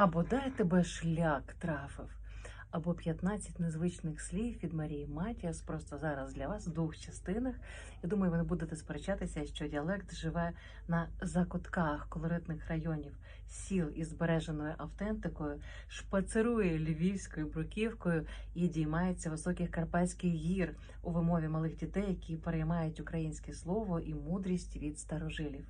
Або дай тебе шлях трафив, або 15 незвичних слів від Марії Матіас просто зараз для вас в двох частинах. Я думаю, ви не будете сперечатися, що діалект живе на закутках колоритних районів, сіл із збереженою автентикою, шпацирує львівською бруківкою і діймається високих карпатських гір у вимові малих дітей, які переймають українське слово і мудрість від старожилів.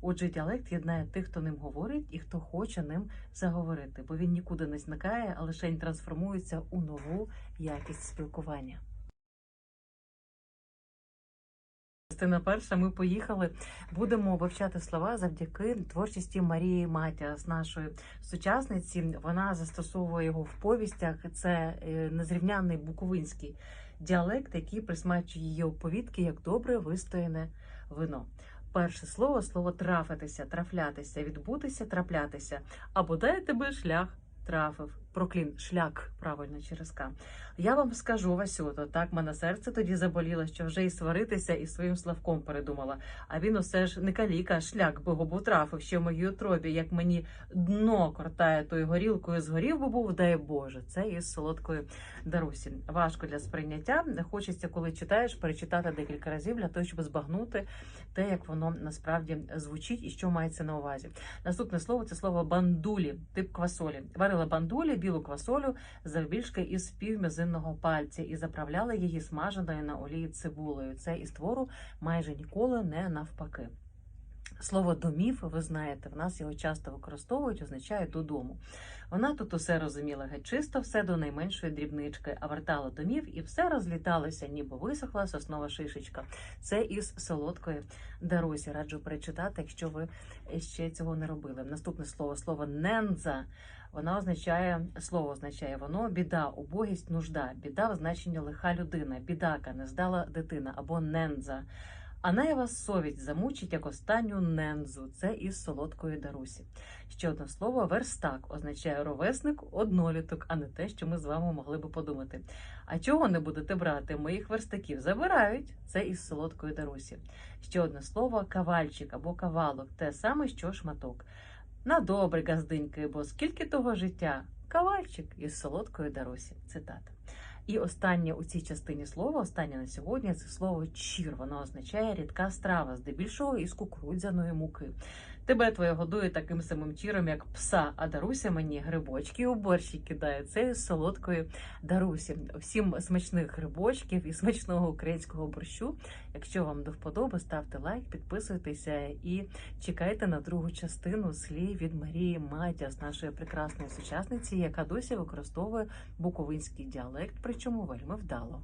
Отже, діалект єднає тих, хто ним говорить, і хто хоче ним заговорити, бо він нікуди не зникає, а лише трансформується у нову якість спілкування. Частина перша. Ми поїхали. Будемо вивчати слова завдяки творчості Марії Матіас, нашої сучасниці. Вона застосовує його в повістях. Це е, незрівнянний буковинський діалект, який присмачує її оповідки як добре вистояне вино. Перше слово слово трафитися, трафлятися, відбутися, траплятися. Або дай тебе шлях трафив. Проклін, шлях, правильно через К. Я вам скажу, Васюто, так мене серце тоді заболіло, що вже і сваритися, і своїм Славком передумала. А він усе ж не каліка, шлях би губу трафив ще в моїй утробі, як мені дно кортає тою горілкою, згорів би був, дай Боже. Це із солодкої Дарусі. Важко для сприйняття. Хочеться, коли читаєш, перечитати декілька разів для того, щоб збагнути те, як воно насправді звучить і що мається на увазі. Наступне слово це слово бандулі, тип квасолі. Варила бандулі, білу квасолю завбільшки із півмізинного пальця і заправляли її смаженою на олії цибулею. Це із твору майже ніколи не навпаки. Слово домів, ви знаєте, в нас його часто використовують, означає додому. Вона тут усе розуміла геть чисто, все до найменшої дрібнички, а вертала домів і все розліталося, ніби висохла соснова шишечка. Це із солодкої Дарусі. Раджу перечитати, якщо ви ще цього не робили. Наступне слово слово ненза. Вона означає слово означає воно біда, убогість, нужда, біда в значенні лиха людина, бідака, не здала дитина або ненза. А неї вас совість замучить як останню нензу. Це із солодкої Дарусі. Ще одне слово верстак означає ровесник, одноліток, а не те, що ми з вами могли би подумати. А чого не будете брати? Моїх верстаків забирають. Це із солодкої Дарусі. Ще одне слово кавальчик або кавалок, те саме, що шматок. На добре, газдиньки, бо скільки того життя? Кавальчик із солодкої Дарусі. Цитата. І останнє у цій частині слова, останнє на сьогодні, це слово чір. Воно означає рідка страва, здебільшого із кукурудзяної муки. Тебе твоє годує таким самим чіром, як пса, а Даруся мені грибочки у борщі кидає. Це з солодкої Дарусі. Всім смачних грибочків і смачного українського борщу. Якщо вам до вподоби, ставте лайк, підписуйтеся і чекайте на другу частину слів від Марії Матяс, нашої прекрасної сучасниці, яка досі використовує буковинський діалект, причому вельми вдало.